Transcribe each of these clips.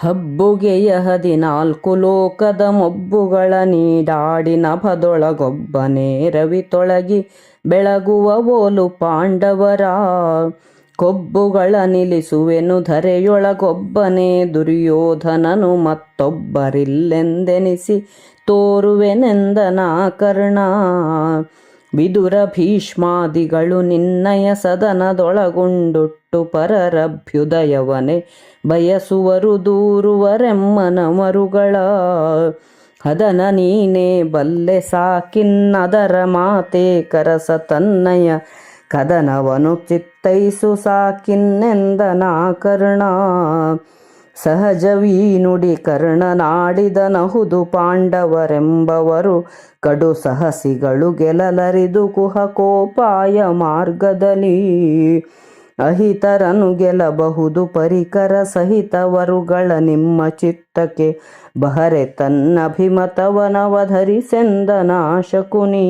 ಹಬ್ಬುಗೆಯ ಹದಿನಾಲ್ಕು ಲೋಕದ ಮೊಬ್ಬುಗಳ ನೀಡಾಡಿನ ಪದೊಳಗೊಬ್ಬನೇ ರವಿ ತೊಳಗಿ ಬೆಳಗುವ ಓಲು ಪಾಂಡವರ. ಕೊಬ್ಬುಗಳ ನಿಲ್ಲಿಸುವೆನು ಧರೆಯೊಳಗೊಬ್ಬನೇ ದುರ್ಯೋಧನನು ಮತ್ತೊಬ್ಬರಿಲ್ಲೆಂದೆನಿಸಿ ತೋರುವೆನೆಂದನ ಕರ್ಣ ವಿದುರ ಭೀಷ್ಮಾದಿಗಳು ನಿನ್ನಯ ಸದನದೊಳಗೊಂಡೊಟ್ಟು ಪರರಭ್ಯುದಯವನೆ ಬಯಸುವರು ದೂರುವರೆಮ್ಮನ ಮರುಗಳ ಹದನ ನೀನೇ ಬಲ್ಲೆ ಸಾಕಿನ್ನದರ ಮಾತೆ ಕರಸ ತನ್ನಯ ಕದನವನು ಚಿತ್ತೈಸು ಸಾಕಿನ್ನೆಂದನಾ ಕರ್ಣ ಸಹಜವೀ ನುಡಿ ಕರ್ಣನಾಡಿದನಹುದು ಪಾಂಡವರೆಂಬವರು ಕಡು ಸಹಸಿಗಳು ಗೆಲಲರಿದು ಕುಹಕೋಪಾಯ ಮಾರ್ಗದಲ್ಲಿ ಅಹಿತರನು ಗೆಲಬಹುದು ಪರಿಕರ ಸಹಿತವರುಗಳ ನಿಮ್ಮ ಚಿತ್ತಕ್ಕೆ ಬಹರೆ ತನ್ನಭಿಮತವನವಧರಿಸೆಂದನ ನಾಶಕುನಿ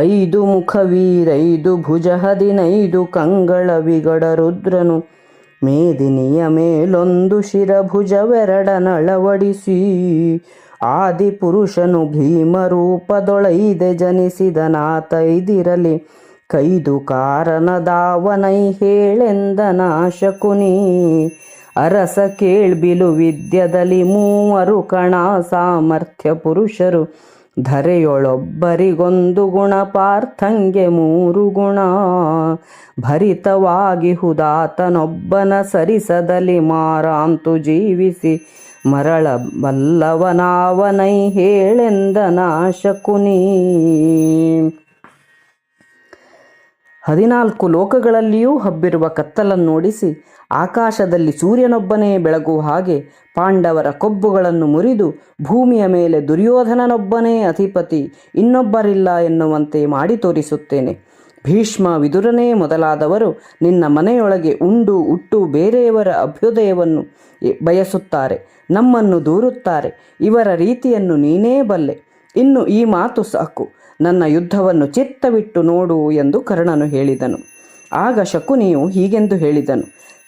ಐದು ಮುಖವೀರೈದು ಭುಜ ಹದಿನೈದು ಕಂಗಳ ವಿಗಡ ರುದ್ರನು ಮೇದಿನಿಯ ಮೇಲೊಂದು ಶಿರಭುಜವೆರಡನಳವಡಿಸಿ ಆದಿಪುರುಷನು ಭೀಮರೂಪದೊಳೈದೆ ಜನಿಸಿದನಾತೈದಿರಲಿ ಕೈದು ಕಾರಣದಾವನೈ ಹೇಳೆಂದನ ಶಕುನಿ ಅರಸ ಕೇಳ್ಬಿಲು ವಿದ್ಯದಲ್ಲಿ ಮೂವರು ಕಣ ಸಾಮರ್ಥ್ಯ ಪುರುಷರು ಧರೆಯೊಳೊಬ್ಬರಿಗೊಂದು ಗುಣ ಪಾರ್ಥಂಗೆ ಮೂರು ಗುಣ. ಭರಿತವಾಗಿ ಹುದಾತನೊಬ್ಬನ ಸರಿಸದಲಿ ಮಾರಾಂತು ಜೀವಿಸಿ ಮರಳ ಬಲ್ಲವನಾವನೈ ಹೇಳೆಂದ ಶಕುನಿ ಹದಿನಾಲ್ಕು ಲೋಕಗಳಲ್ಲಿಯೂ ಹಬ್ಬಿರುವ ಕತ್ತಲನ್ನೋಡಿಸಿ ಆಕಾಶದಲ್ಲಿ ಸೂರ್ಯನೊಬ್ಬನೇ ಬೆಳಗುವ ಹಾಗೆ ಪಾಂಡವರ ಕೊಬ್ಬುಗಳನ್ನು ಮುರಿದು ಭೂಮಿಯ ಮೇಲೆ ದುರ್ಯೋಧನನೊಬ್ಬನೇ ಅಧಿಪತಿ ಇನ್ನೊಬ್ಬರಿಲ್ಲ ಎನ್ನುವಂತೆ ಮಾಡಿ ತೋರಿಸುತ್ತೇನೆ. ಭೀಷ್ಮ ವಿದುರನೇ ಮೊದಲಾದವರು ನಿನ್ನ ಮನೆಯೊಳಗೆ ಉಂಡು ಉಟ್ಟು ಬೇರೆಯವರ ಅಭ್ಯುದಯವನ್ನು ಬಯಸುತ್ತಾರೆ, ನಮ್ಮನ್ನು ದೂರುತ್ತಾರೆ, ಇವರ ರೀತಿಯನ್ನು ನೀನೇ ಬಲ್ಲೆ. ಇನ್ನು ಈ ಮಾತು ಸಾಕು. ನನ್ನ ಯುದ್ಧವನ್ನು ಚಿತ್ತವಿಟ್ಟು ನೋಡು ಎಂದು ಕರ್ಣನು ಹೇಳಿದನು. ಆಗ ಶಕುನಿಯು ಹೀಗೆಂದು ಹೇಳಿದನು.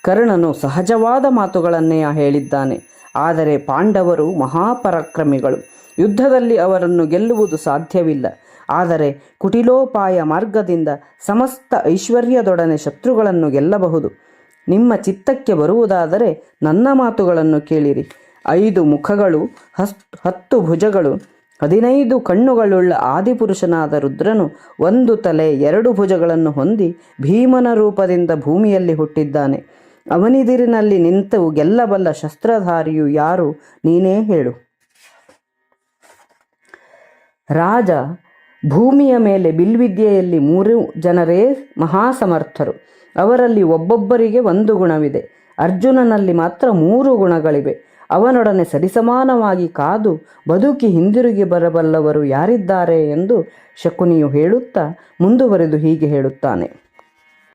ಕರ್ಣನು ಸಹಜವಾದ ಮಾತುಗಳನ್ನೇ ಹೇಳಿದ್ದಾನೆ. ಆದರೆ ಪಾಂಡವರು ಮಹಾಪರಾಕ್ರಮಿಗಳು. ಯುದ್ಧದಲ್ಲಿ ಅವರನ್ನು ಗೆಲ್ಲುವುದು ಸಾಧ್ಯವಿಲ್ಲ. ಆದರೆ ಕುಟಿಲೋಪಾಯ ಮಾರ್ಗದಿಂದ ಸಮಸ್ತ ಐಶ್ವರ್ಯದೊಡನೆ ಶತ್ರುಗಳನ್ನು ಗೆಲ್ಲಬಹುದು. ನಿಮ್ಮ ಚಿತ್ತಕ್ಕೆ ಬರುವುದಾದರೆ ನನ್ನ ಮಾತುಗಳನ್ನು ಕೇಳಿರಿ. ಐದು ಮುಖಗಳು, ಹಸ್, ಹತ್ತು ಭುಜಗಳು ಹದಿನೈದು ಕಣ್ಣುಗಳುಳ್ಳ ಆದಿಪುರುಷನಾದ ರುದ್ರನು ಒಂದು ತಲೆ ಎರಡು ಭುಜಗಳನ್ನು ಹೊಂದಿ ಭೀಮನ ರೂಪದಿಂದ ಭೂಮಿಯಲ್ಲಿ ಹುಟ್ಟಿದ್ದಾನೆ. ಅವನಿದಿರಿನಲ್ಲಿ ನಿಂತು ಗೆಲ್ಲಬಲ್ಲ ಶಸ್ತ್ರಧಾರಿಯು ಯಾರು ನೀನೇ ಹೇಳು. ರಾಜ, ಭೂಮಿಯ ಮೇಲೆ ಬಿಲ್ವಿದ್ಯೆಯಲ್ಲಿ ಮೂರು ಜನರೇ ಮಹಾಸಮರ್ಥರು. ಅವರಲ್ಲಿ ಒಬ್ಬೊಬ್ಬರಿಗೆ ಒಂದು ಗುಣವಿದೆ. ಅರ್ಜುನನಲ್ಲಿ ಮಾತ್ರ ಮೂರು ಗುಣಗಳಿವೆ. ಅವನೊಡನೆ ಸರಿಸಮಾನವಾಗಿ ಕಾದು ಬದುಕಿ ಹಿಂದಿರುಗಿ ಬರಬಲ್ಲವರು ಯಾರಿದ್ದಾರೆ ಎಂದು ಶಕುನಿಯು ಹೇಳುತ್ತಾ ಮುಂದುವರೆದು ಹೀಗೆ ಹೇಳುತ್ತಾನೆ.